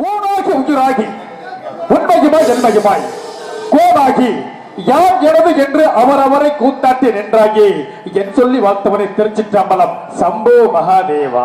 ஊனாகி உயிராகி. உண்மையுமாய் கோடாகி யார் எனது என்று அவரவரை கூத்தாட்டி நின்றாகி என் சொல்லி வாழ்த்தவனை திருச்சிற்றம்பலம் சம்போ மகாதேவா.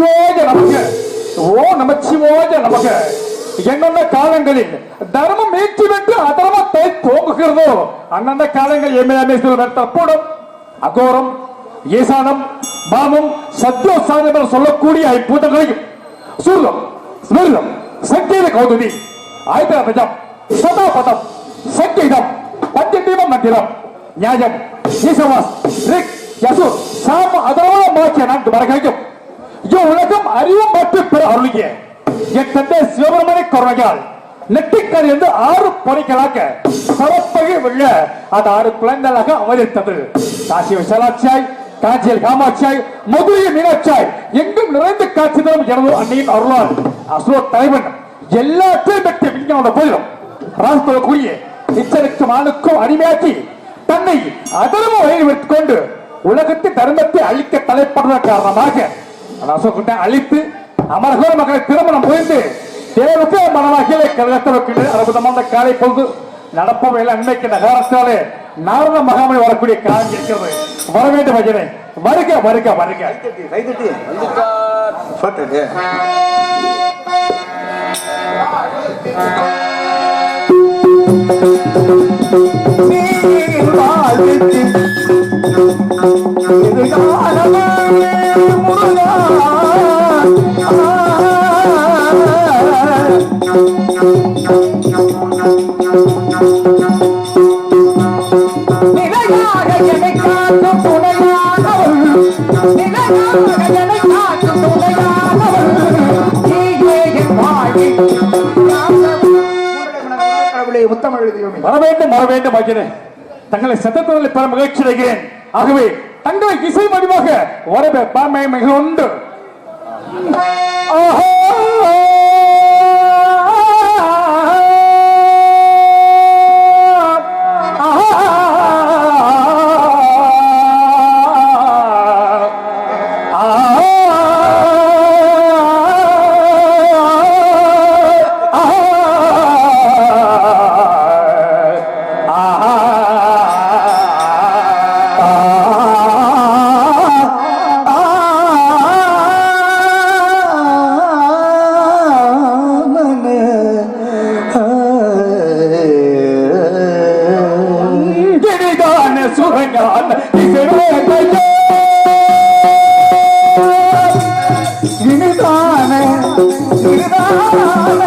ஓ நமக்கு நமக. ஓ நமச்சிவாய நமக. என்னென்ன காலங்களில் தர்மம் மீட்சி வென்று அதர்மத்தை தோங்குகிறதோ அந்தந்த காலங்கள் எம்மையாமே தப்போடும் அகோரம் ஈசானம் மாமம் சத்யோசானம் என்று சொல்லக்கூடிய ஐம்பூதங்களையும் சூர்யம் ஸ்மிருதம் சங்கீத கௌதுதி ஆயுதம் சதாபதம் சங்கீதம் பஞ்சதீபம் மந்திரம் நியாயம் ஈசவாஸ் ரிக் யசு சாம அதர்வா மாற்றிய நான்கு மரகையும் உலகம் அறிவும் மற்றும் பெற அருளிய என் தந்தை சிவபெருமனை கொரோனையால் நெட்டிக்கர் என்று ஆறு பணிகளாக சிறப்பாக உள்ள அந்த ஆறு குழந்தைகளாக அவதரித்தது காசி விசாலாட்சியாய் காஞ்சியில் காமாட்சியாய் மதுரை மீனாட்சியாய் எங்கும் நிறைந்த காட்சி தரும் எனது அன்னையின் அருளால் அசுரோ தலைவன் எல்லாத்தையும் பெற்ற விஞ்ஞானோட போயிடும் ராஷ்டிரக்கூடிய இச்சனுக்கும் ஆணுக்கும் அடிமையாக்கி தன்னை அதர்ம வழியில் வைத்துக் கொண்டு உலகத்தின் தர்மத்தை அழிக்க தலைப்படுவதன் காரணமாக அந்த அசோகத்தை அழித்து அமரகோர மக்களை திருமணம் புரிந்து தேவத்தை மனமாகிய கழகத்தை வைக்கின்ற அற்புதமான காலை பொழுது நடப்பவையில் அன்னைக்கு நகரத்தாலே நாரத மகாமணி வரக்கூடிய காலம் இருக்கிறது. வர வேண்டும் அஜனை. வருக வருக வருக. வாழ்த்து போட்டது நிலையாக வர வேண்டும் வர வேண்டும் தங்களை சத்தத்தில் பெற மகிழ்ச்சி அடைகிறேன் ஆகவே இசை வடிவாக வரவேற்பாமை பாமை மிக ஆஹா! இனிதான இனிதான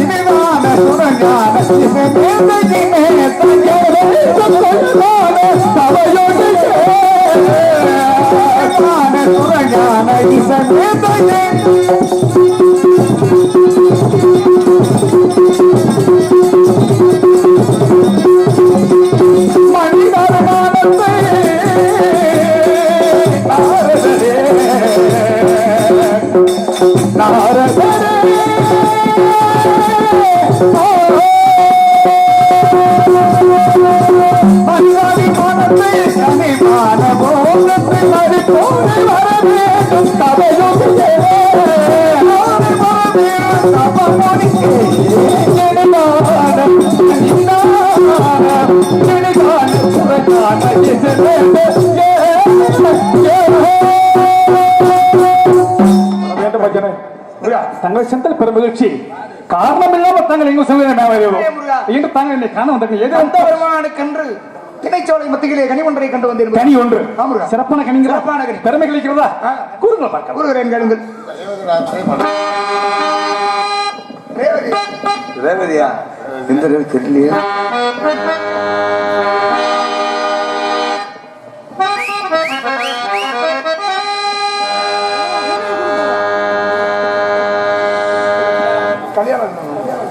இனிதான சுரங்கான இசைவேதையினே தங்கரே சொல்லான தவையொடியே. இனிதான சுரங்கான மகிழ்ச்சி காரணம் இல்லாம தாங்கள் எங்க சொல்லுங்க இன்று தாங்கள் என்னை காண வந்தாங்க ஏதோ அந்த பெருமானுக்கென்று திணைச்சோலை மத்தியிலே கனி ஒன்றை கண்டு வந்திருந்தேன் கனி ஒன்று ஆமாங்க. சிறப்பான கனிங்களா சிறப்பான கனி. பெருமை கிடைக்கிறதா. கூறுங்கள் பார்க்கலாம் கூறுகிறேன் கேளுங்கள் ரேவதி, ரேவதியா எந்த ரேவதி தெரியலையே கல்யாணம்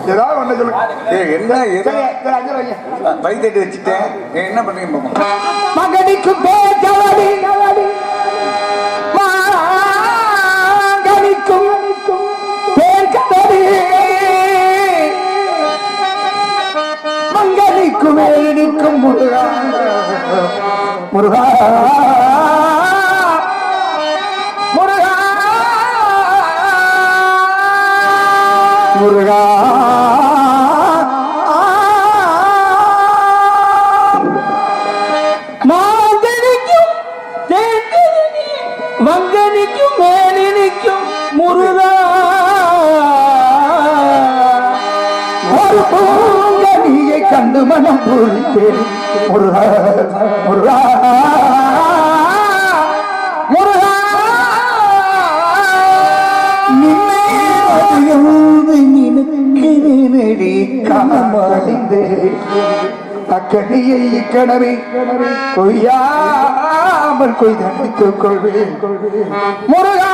ஏதாவது ஒண்ணு சொல்லுங்க ஏ என்ன சரி, எது சரி, அஞ்சு வைங்க. பை தட்டி வச்சுட்டேன் என்ன பண்றீங்க பாப்போம் மகனிக்கு பேச்சவடி மாங்கனிக்கும் பேர்கதடி மங்கனிக்கும் முருகா. முருகா. முருகா. மாங்கனிக்கும் வங்கனிக்கும் மேலினிக்கும் முருகா. ஒரு பூங்கனியை கண்டு மனம் முருகா முருகா. காமடைந்தே அக்கடியை இக்கணவே கொய்யாமல் கொய்தடித்துக் கொள்வேன். முருகா!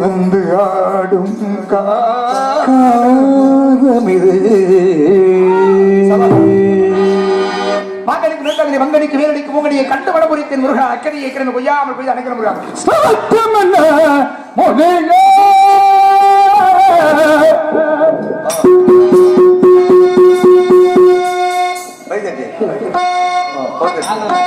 வந்து ஆடும் காதமிது மங்கடிக்கு வேலடிக்கு மூங்கடியை கண்டு வடபுரித்தின் முருகா. அக்கறையை கிடந்து கொய்யாமல் போய் அணைக்கிற முருகா. சத்தமல்ல முருகா Thank.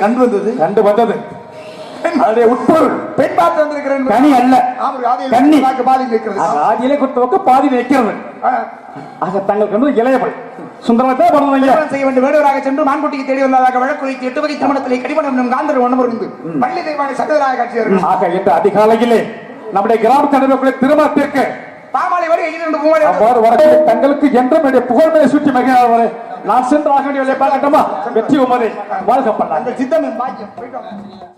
கண்டு வந்தது கண்டு வந்தது உட்பொருள். பெண் பார்த்து வந்திருக்கிறேன். கனி அல்ல. வாக்கு பாதி நிற்கிறது ஆதியிலே கொடுத்த பாதி வைக்கிறது. ஆ. ஆக தங்கள் கண்டு இளையவள் சுந்தரத்தை செய்ய வேண்டும். வேடுவராக சென்று மான்குட்டிக்கு தேடி வந்ததாக வழக்கு வைத்து எட்டு வகை திருமணத்திலே கடிமணம் காந்தர் ஒன்று பள்ளி தெய்வான சகோதராக காட்சியர்கள் ஆக இன்று அதிகாலையிலே நம்முடைய கிராம தலைவர்களுடைய திருமணத்திற்கு பாமாலை வரை வரக்கூடிய தங்களுக்கு என்றும் புகழ்மையை சுற்றி மகிழ்வாரே நான் சென்று ஆக வேண்டிய வேலையை பார்க்கட்டுமா? வெற்றி உமதே வாழ்க பண்ணாங்க அந்த சித்தம் பாக்கியம் போயிட்டு